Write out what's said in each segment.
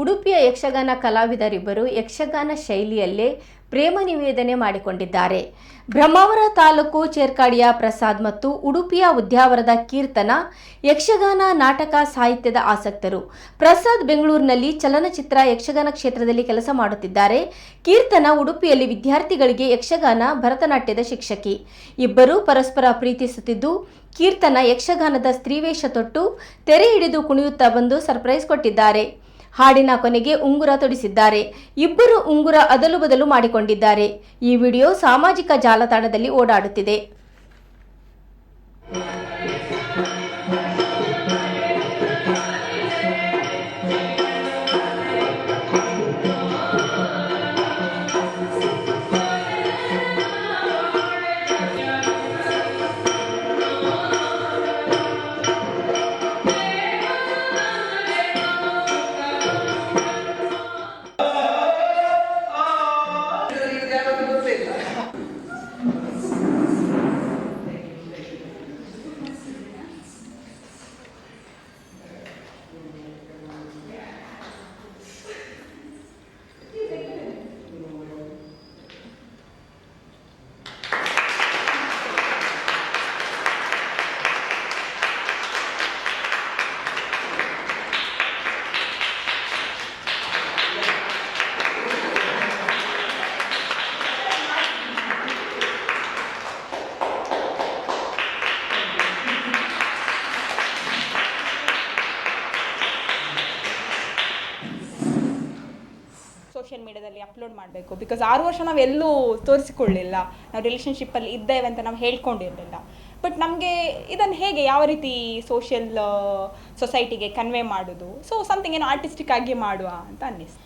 ಉಡುಪಿಯ ಯಕ್ಷಗಾನ ಕಲಾವಿದರಿಬ್ಬರು ಯಕ್ಷಗಾನ ಶೈಲಿಯಲ್ಲೇ ಪ್ರೇಮ ನಿವೇದನೆ ಮಾಡಿಕೊಂಡಿದ್ದಾರೆ. ಬ್ರಹ್ಮಾವರ ತಾಲೂಕು ಚೇರ್ಕಾಡಿಯ ಪ್ರಸಾದ್ ಮತ್ತು ಉಡುಪಿಯ ಉದ್ಯಾವರದ ಕೀರ್ತನ, ಯಕ್ಷಗಾನ ನಾಟಕ ಸಾಹಿತ್ಯದ ಆಸಕ್ತರು. ಪ್ರಸಾದ್ ಬೆಂಗಳೂರಿನಲ್ಲಿ ಚಲನಚಿತ್ರ ಯಕ್ಷಗಾನ ಕ್ಷೇತ್ರದಲ್ಲಿ ಕೆಲಸ ಮಾಡುತ್ತಿದ್ದಾರೆ. ಕೀರ್ತನ ಉಡುಪಿಯಲ್ಲಿ ವಿದ್ಯಾರ್ಥಿಗಳಿಗೆ ಯಕ್ಷಗಾನ, ಭರತನಾಟ್ಯದ ಶಿಕ್ಷಕಿ. ಇಬ್ಬರು ಪರಸ್ಪರ ಪ್ರೀತಿಸುತ್ತಿದ್ದು, ಕೀರ್ತನ ಯಕ್ಷಗಾನದ ಸ್ತ್ರೀವೇಷ ತೊಟ್ಟು ತೆರೆ ಹಿಡಿದು ಕುಣಿಯುತ್ತಾ ಬಂದು ಸರ್ಪ್ರೈಸ್ ಕೊಟ್ಟಿದ್ದಾರೆ. ಹಾಡಿನ ಕೊನೆಗೆ ಉಂಗುರ ತೊಡಿಸಿದ್ದಾರೆ. ಇಬ್ಬರು ಉಂಗುರ ಅದಲು ಬದಲು ಮಾಡಿಕೊಂಡಿದ್ದಾರೆ. ಈ ವಿಡಿಯೋ ಸಾಮಾಜಿಕ ಜಾಲತಾಣದಲ್ಲಿ ಓಡಾಡುತ್ತಿದೆ. ಮೀಡಿಯಾದಲ್ಲಿ ಅಪ್ಲೋಡ್ ಮಾಡಬೇಕು. ಬಿಕಾಸ್ ಆರು ವರ್ಷ ನಾವು ಎಲ್ಲೂ ತೋರಿಸಿಕೊಳ್ಳಿಲ್ಲ. ನಾವು ರಿಲೇಷನ್ಶಿಪ್ಪಲ್ಲಿ ಇದ್ದೇವೆ ಅಂತ ನಾವು ಹೇಳ್ಕೊಂಡಿರಲಿಲ್ಲ. ಬಟ್ ನಮಗೆ ಇದನ್ನು ಹೇಗೆ ಯಾವ ರೀತಿ ಸೋಷಿಯಲ್ ಸೊಸೈಟಿಗೆ ಕನ್ವೆ ಮಾಡೋದು? ಸೊ ಸಮಥಿಂಗ್ ಏನೋ ಆರ್ಟಿಸ್ಟಿಕ್ ಆಗಿ ಮಾಡುವ ಅಂತ ಅನ್ನಿಸ್ತು.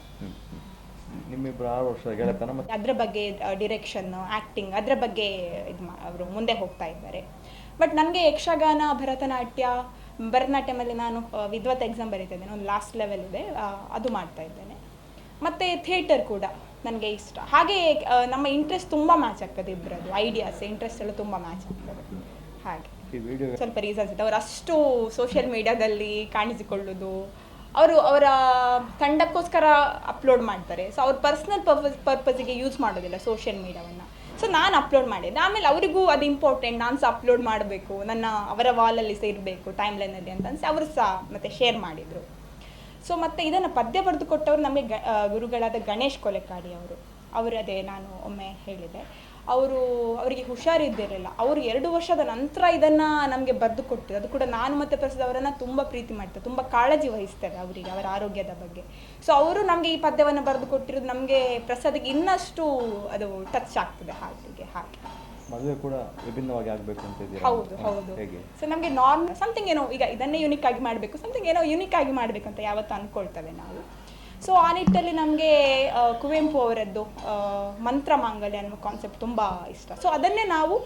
ನಿಮ್ಮಿಬ್ಬರು ಆರು ವರ್ಷ ಗೆಳೆತನ ಮತ್ತೆ? ಅದ್ರ ಬಗ್ಗೆ ಡಿರೆಕ್ಷನ್ ಆ್ಯಕ್ಟಿಂಗ್ ಅದರ ಬಗ್ಗೆ ಇದು ಅವರು ಮುಂದೆ ಹೋಗ್ತಾ ಇದ್ದಾರೆ. ಬಟ್ ನನಗೆ ಯಕ್ಷಗಾನ ಭರತನಾಟ್ಯ ಭರತನಾಟ್ಯಮಲ್ಲಿ ನಾನು ವಿದ್ವತ್ ಎಕ್ಸಾಮ್ ಬರೀತಾ ಇದ್ದೇನೆ. ಒಂದು ಲಾಸ್ಟ್ ಲೆವೆಲ್ ಇದೆ. ಅದು ಮಾಡ್ತಾ ಇದ್ದೇನೆ. ಮತ್ತು ಥಿಯೇಟರ್ ಕೂಡ ನನಗೆ ಇಷ್ಟ. ಹಾಗೆ ನಮ್ಮ ಇಂಟ್ರೆಸ್ಟ್ ತುಂಬ ಮ್ಯಾಚ್ ಆಗ್ತದೆ ಇಬ್ಬರದ್ದು ಐಡಿಯಾಸ್ ಇಂಟ್ರೆಸ್ಟ್ ಎಲ್ಲ ತುಂಬ ಮ್ಯಾಚ್ ಆಗ್ತದೆ. ಹಾಗೆ. ಸ್ವಲ್ಪ ರೀಸನ್ಸ್ ಇದೆ ಅವರು ಅಷ್ಟು ಸೋಷಿಯಲ್ ಮೀಡಿಯಾದಲ್ಲಿ ಕಾಣಿಸಿಕೊಳ್ಳೋದು ಅವರು ಅವರ ತಂಡಕ್ಕೋಸ್ಕರ ಅಪ್ಲೋಡ್ ಮಾಡ್ತಾರೆ. ಸೊ ಅವ್ರ ಪರ್ಸ್ನಲ್ ಪರ್ಪಸ್ ಪರ್ಪಸ್ಗೆ ಯೂಸ್ ಮಾಡೋದಿಲ್ಲ ಸೋಷಿಯಲ್ ಮೀಡಿಯಾವನ್ನು ಸೊ ನಾನು ಅಪ್ಲೋಡ್ ಮಾಡಿದ್ದೆ ಆಮೇಲೆ ಅವರಿಗೂ ಅದು ಇಂಪಾರ್ಟೆಂಟ್ ನಾನು ಸಹ ಅಪ್ಲೋಡ್ ಮಾಡಬೇಕು. ನನ್ನ ಅವರ ವಾಲಲ್ಲಿ ಸಹ ಇರಬೇಕು ಟೈಮ್ ಲೈನಲ್ಲಿ ಅಂತ ಅನಿಸಿ ಅವರು ಸಹ ಮತ್ತೆ ಶೇರ್ ಮಾಡಿದರು. ಸೊ ಮತ್ತೆ ಇದನ್ನು ಪದ್ಯ ಬರೆದು ಕೊಟ್ಟವರು ನಮಗೆ ಗ ಗುರುಗಳಾದ ಗಣೇಶ್ ಕೊಲೆಕಾಡಿ ಅವರು. ಅವರದೇ ನಾನು ಒಮ್ಮೆ ಹೇಳಿದೆ. ಅವರು, ಅವರಿಗೆ ಹುಷಾರಿದ್ದಿರಲಿಲ್ಲ ಅವರು ಎರಡು ವರ್ಷದ ನಂತರ ಇದನ್ನು ನಮಗೆ ಬರೆದು ಕೊಟ್ಟಿದ್ದು ಅದು ಕೂಡ ನಾನು ಮತ್ತು ಪ್ರಸಾದ್ ಅವರನ್ನು ತುಂಬ ಪ್ರೀತಿ ಮಾಡ್ತಾರೆ ತುಂಬ ಕಾಳಜಿ ವಹಿಸ್ತೇವೆ ಅವರಿಗೆ, ಅವರ ಆರೋಗ್ಯದ ಬಗ್ಗೆ. ಸೊ ಅವರು ನಮಗೆ ಈ ಪದ್ಯವನ್ನು ಬರೆದು ಕೊಟ್ಟಿರೋದು ನಮಗೆ ಪ್ರಸಾದಿಗೆ ಇನ್ನಷ್ಟು ಅದು ಟಚ್ ಆಗ್ತದೆ ಹಾಗೆ ಹಾಗೆ. ಮದುವೆ ಕೂಡ ವಿಭಿನ್ನವಾಗಿ ಆಗಬೇಕು ಅಂತ ಇದೆಯಾ ಹೌದು ಹೌದು. ಹೇಗೆ? ಸೊ ನಮಗೆ ನಾರ್ಮಲ್ ಸಮಥಿಂಗ್ ಏನೋ ಈಗ ಇದನ್ನೇ ಯುನಿಕ್ ಆಗಿ ಮಾಡಬೇಕು ಸಮಥಿಂಗ್ ಏನೋ ಯುನಿಕ್ ಆಗಿ ಮಾಡಬೇಕು ಅಂತ ಯಾವತ್ತು ಅಂದ್ಕೊಳ್ತೇವೆ ನಾವು. ಸೊ ಆ ನಿಟ್ಟಲ್ಲಿ ನಮಗೆ ಕುವೆಂಪು ಅವರದ್ದು ಮಂತ್ರ ಮಾಂಗಲ್ಯ ಅನ್ನೋ ಕಾನ್ಸೆಪ್ಟ್ ತುಂಬ ಇಷ್ಟ. ಸೊ ಅದನ್ನೇ ನಾವು